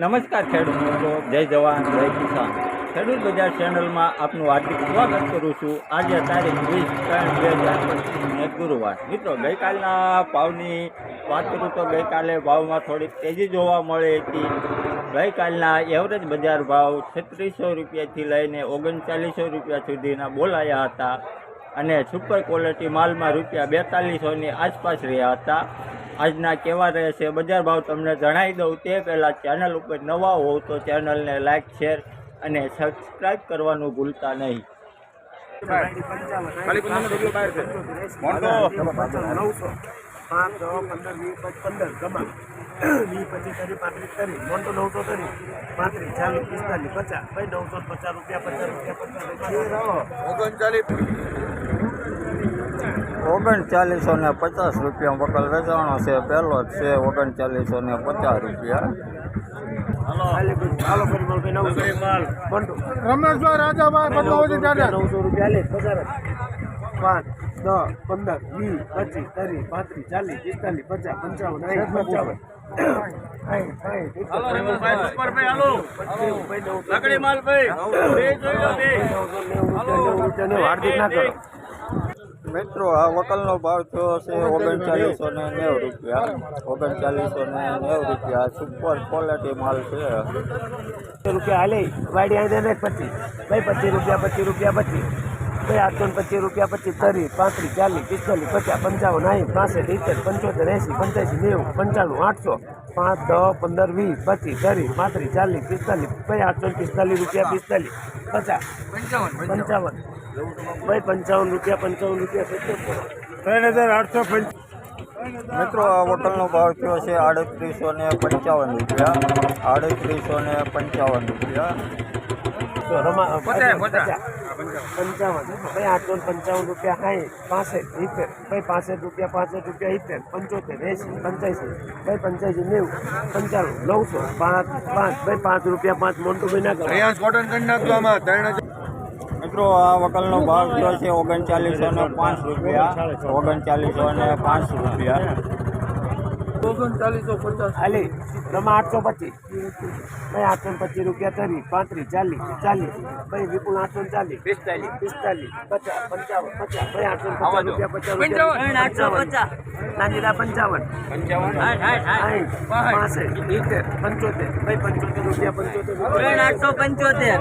નમસ્કાર ખેડૂત મિત્રો. જય જવાન, જય કિસાન. ખેડૂત બજાર ચેનલમાં આપનું હાર્દિક સ્વાગત કરું છું. આજે તારીખ વીસ ત્રણ બે હજાર પચીસને ગુરુવાર. મિત્રો, ગઈકાલના ભાવની વાત કરું તો ગઈકાલે ભાવમાં થોડીક તેજી જોવા મળી હતી. ગઈકાલના એવરેજ બજાર ભાવ છત્રીસો રૂપિયાથી લઈને ઓગણચાલીસો રૂપિયા સુધીના બોલાયા હતા. અને સુપર ક્વોલિટી માલમાં રૂપિયા બેતાલીસોની આસપાસ રહ્યા હતા. આજના કેવા રહેશે બજાર ભાવ તમને જણાવી દઉં. તે પહેલાં ચેનલ ઉપર નવા હોવ તો ચેનલને લાઇક શેર અને સબસ્ક્રાઈબ કરવાનું ભૂલતા નહીં. છે. પાંચ દસ પંદર વીસ પંદર ગમા. વીસ પચીસ ત્રીસ પાંત્રીસ ત્રીસ મોટો નવસો ત્રીસ પાંત્રીસ ચાલીસ પિસ્તાલીસ પચાસ. ભાઈ નવસો પચાસ રૂપિયા પચાસ રૂપિયા પચાસ ઓગણચાલીસ. ઓગણચાલીસો ને પચાસ રૂપિયા વકલ વેચાણો છે પહેલો જ છે ઓગણચાલીસો ને પચાસ રૂપિયા રમેશભાઈ રાજાભાઈ નવસો રૂપિયા લે પચાસ પાંચ દસ પંદર વીસ પચીસ ત્રીસ પાંત્રીસ ચાલીસ પિસ્તાલીસ પચાસ પંચાવન પંચાવન હાર્દિક ના કરો મિત્રો, આ વકલનો ભાવ થયો છે ઓગણચાલીસો ને નેવું રૂપિયા. ઓગણચાલીસો ને નેવું રૂપિયા. સુપર ક્વોલિટી માલ છે. રૂપિયા હાલે. વાડી આવી દે પચીસ. ભાઈ, પચીસ રૂપિયા પચીસ રૂપિયા, પચીસ. ભાઈ આઠસો ને પચીસ રૂપિયા પચીસ ત્રીસ પાંત્રીસ ચાલીસ પિસ્તાલીસ પચાસ પંચાવન સાઠ પાસઠ સિત્તેર પંચોતેર એંસી પંચ્યાસી નેવું પંચાણું આઠસો પાંચ દસ પંદર વીસ પચીસ ત્રીસ પાંત્રીસ ચાલીસ પિસ્તાલીસ ભાઈ આઠસો ને પિસ્તાલીસ રૂપિયા પિસ્તાલીસ પચાસ પંચાવન ભાઈ પંચાવન રૂપિયા પંચાવન રૂપિયા સિત્તેર. ત્રણ હજાર આઠસો પંચ મિત્રો આ હોટલનો ભાવ થયો છે? આડત્રીસો ને પંચાવન રૂપિયા. આડત્રીસો ને પંચાવન રૂપિયા. રમા. પચાસ. પંચાવન. ભાઈ આઠસો પંચાવન રૂપિયા સાઠ પાસઠ સિત્તેર. ભાઈ પાસઠ રૂપિયા પાસઠ રૂપિયા સિત્તેર. પંચોતેર એંસી પંચ્યાસી. ભાઈ પંચ્યાસી નેવું. પંચાણું નવસો પાંચ પાંચ. ભાઈ પાંચ રૂપિયા પાંચ મોટું ભાઈ ના કરો કોટન કરી નાખજો આમાં ત્રણ મિત્રો આ વકલનો ભાવ થયો છે? ઓગણચાલીસો ને પાંચ રૂપિયા. ઓગણચાલીસો ને પાંચ રૂપિયા. ઓગણચાલીસો પચાસ. હાલી રમા આઠસો પચીસ. ભાઈ આઠસો પચીસ રૂપિયા ત્રીસ પાંત્રીસ ચાલીસ ચાલીસ. ભાઈ વિપુલ આઠસો ચાલીસ. પિસ્તાલીસ. પિસ્તાલીસ પચાસ પંચાવન પચાસ. ભાઈ આઠસો પચાસ રૂપિયા પચાસ પંચાવન. પંચાવન. સાઠ પાસઠ સિત્તેર પંચોતેર. ભાઈ પંચોતેર રૂપિયા પંચોતેર આઠસો પંચોતેર.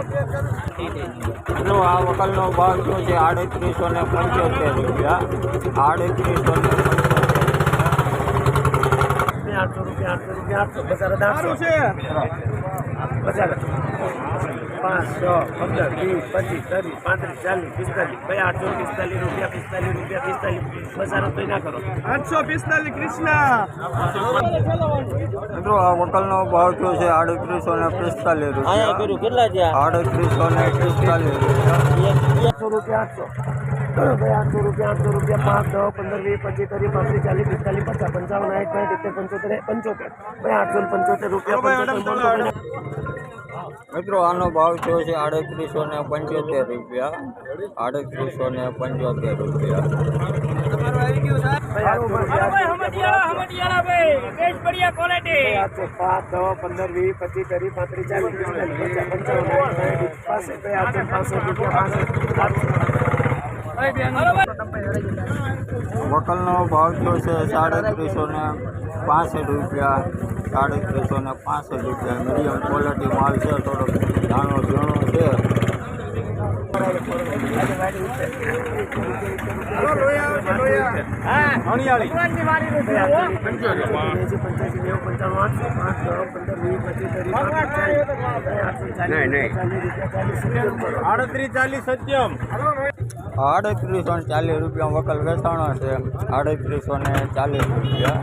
જો આ વકલનો ભાવ શું છે આડત્રીસો ને પંચોતેર રૂપિયા. આડત્રીસો ને રૂપિયા આઠસો બજાર આઠસો બજાર. પાંચ છ પંદર વીસ પચીસ ત્રીસ પાંત્રીસ ચાલીસ પિસ્તાલીસ ભાઈ આઠસો પિસ્તાલીસ રૂપિયા પિસ્તાલીસ રૂપિયા પિસ્તાલીસ બજાર તો ના કરો. આઠસો પિસ્તાલીસ કૃષ્ણા. મિત્રો આ વકલનો ભાવ થયો છે? આડત્રીસો ને પિસ્તાલીસ રૂપિયા. કેટલા છે આડત્રીસો ને પિસ્તાલીસ રૂપિયા. આઠસો રૂપિયા આઠસો રૂપિયા આઠસો રૂપિયા પાંચ દસ પંદર વીસ પચીસ ત્રીસ પાંત્રીસ ચાલીસ પિસ્તાલીસ પચાસ પંચાવન સાઠ સાઠ સિત્તેર પંચોતેર પંચોતેર ભાઈ આઠસો પંચોતેર રૂપિયા મિત્રો આનો ભાવ થયો છે આડત્રીસો ને પંચોતેર રૂપિયા આડત્રીસો ને પંચોતેર રૂપિયા પાંચ દસ પંદર વીસ પચીસ ત્રીસ પાંત્રીસ ચાલીસ પંચાવન સાઠ સાઠ પાસે આઠસો પાંચસો રૂપિયા વકલનો ભાવ થયો છે સાડત્રીસો ને પાસઠ રૂપિયા સાડત્રીસો ને પાસઠ રૂપિયા મીડિયમ ક્વોલિટી માલ છે થોડોક નાનો ઝીણો છે આડત્રીસ ચાલીસ સત્યમ આડત્રીસો ને ચાલીસ રૂપિયા વકલ વેચાણો છે આડત્રીસો ને ચાલીસ રૂપિયા.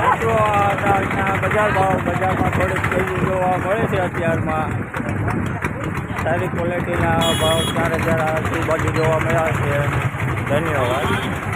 મિત્રો આ બજાર ભાવ બજારમાં થોડીક તેજી જોવા મળે છે અત્યારમાં. સારી ક્વોલિટીના ભાવ ચાર હજાર આજુબાજુ જોવા મળ્યા છે. ધન્યવાદ.